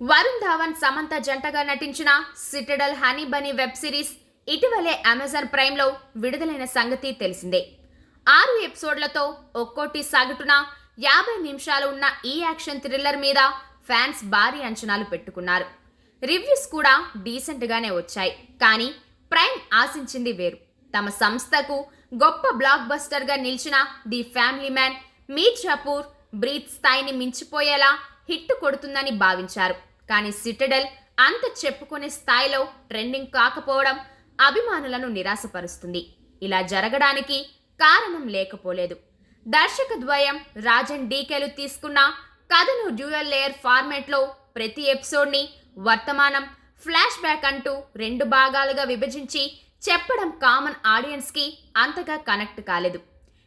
వరుణ్ ధావన్ సమంత జంటగా నటించిన Citadel Honey Bunny web series ఇటీవలే అమెజాన్ ప్రైమ్లో విడుదలైన సంగతి తెలిసిందే. ఆరు ఎపిసోడ్లతో ఒక్కోటి సాగుటున యాభై నిమిషాలు ఉన్న ఈ యాక్షన్ థ్రిల్లర్ మీద ఫ్యాన్స్ భారీ అంచనాలు పెట్టుకున్నారు. రివ్యూస్ కూడా డీసెంట్గానే వచ్చాయి కానీ ప్రైమ్ ఆశించింది వేరు. తమ సంస్థకు గొప్ప బ్లాక్ బస్టర్గా నిలిచిన the family man Mirzapur breathe స్థాయిని మించిపోయేలా హిట్ కొడుతుందని భావించారు. కానీ సిటడెల్ అంత చెప్పుకునే స్థాయిలో ట్రెండింగ్ కాకపోవడం అభిమానులను నిరాశపరుస్తుంది. ఇలా జరగడానికి కారణం లేకపోలేదు. దర్శకద్వయం రాజన్ డీకేలు తీసుకున్న కథను డ్యూయల్ లేయర్ ఫార్మాట్లో ప్రతి ఎపిసోడ్ని వర్తమానం ఫ్లాష్ బ్యాక్ అంటూ రెండు భాగాలుగా విభజించి చెప్పడం కామన్ ఆడియన్స్కి అంతగా కనెక్ట్ కాలేదు.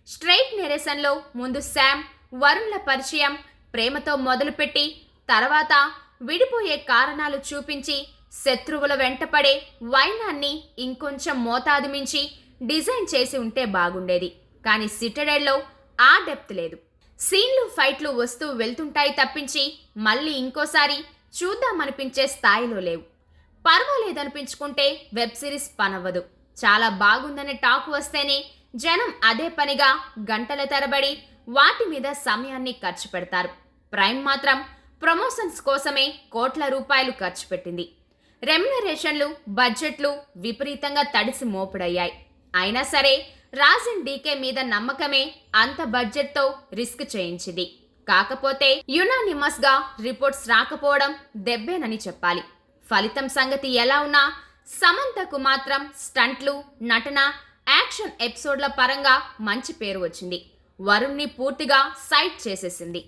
స్ట్రైట్ నెరేషన్లో ముందు శామ్ వరుణ్ల పరిచయం ప్రేమతో మొదలుపెట్టి తర్వాత విడిపోయే కారణాలు చూపించి శత్రువుల వెంటపడే వైనాన్ని ఇంకొంచెం మోతాదు మించి డిజైన్ చేసి ఉంటే బాగుండేది. కానీ సిటడెల్లో ఆ డెప్త్ లేదు. సీన్లు ఫైట్లు వస్తూ వెళ్తుంటాయి తప్పించి మళ్ళీ ఇంకోసారి చూద్దామనిపించే స్థాయిలో లేవు. పర్వాలేదనిపించుకుంటే వెబ్ సిరీస్ పనవ్వదు. చాలా బాగుందనే టాక్ వస్తేనే జనం అదే పనిగా గంటల తరబడి వాటి మీద సమయాన్ని ఖర్చు పెడతారు. ప్రైమ్ మాత్రం ప్రమోషన్స్ కోసమే కోట్ల రూపాయలు ఖర్చు పెట్టింది. రెమ్యునరేషన్లు బడ్జెట్లు విపరీతంగా తడిసి మోపుడయ్యాయి. అయినా సరే రాజన్ డీకే మీద నమ్మకమే అంత బడ్జెట్తో రిస్క్ చేయించింది. కాకపోతే యునానిమస్గా రిపోర్ట్స్ రాకపోవడం దెబ్బేనని చెప్పాలి. ఫలితం సంగతి ఎలా ఉన్నా సమంతకు మాత్రం స్టంట్లు నటన యాక్షన్ ఎపిసోడ్ల పరంగా మంచి పేరు వచ్చింది. వరుణ్ణి పూర్తిగా సైట్ చేసేసింది.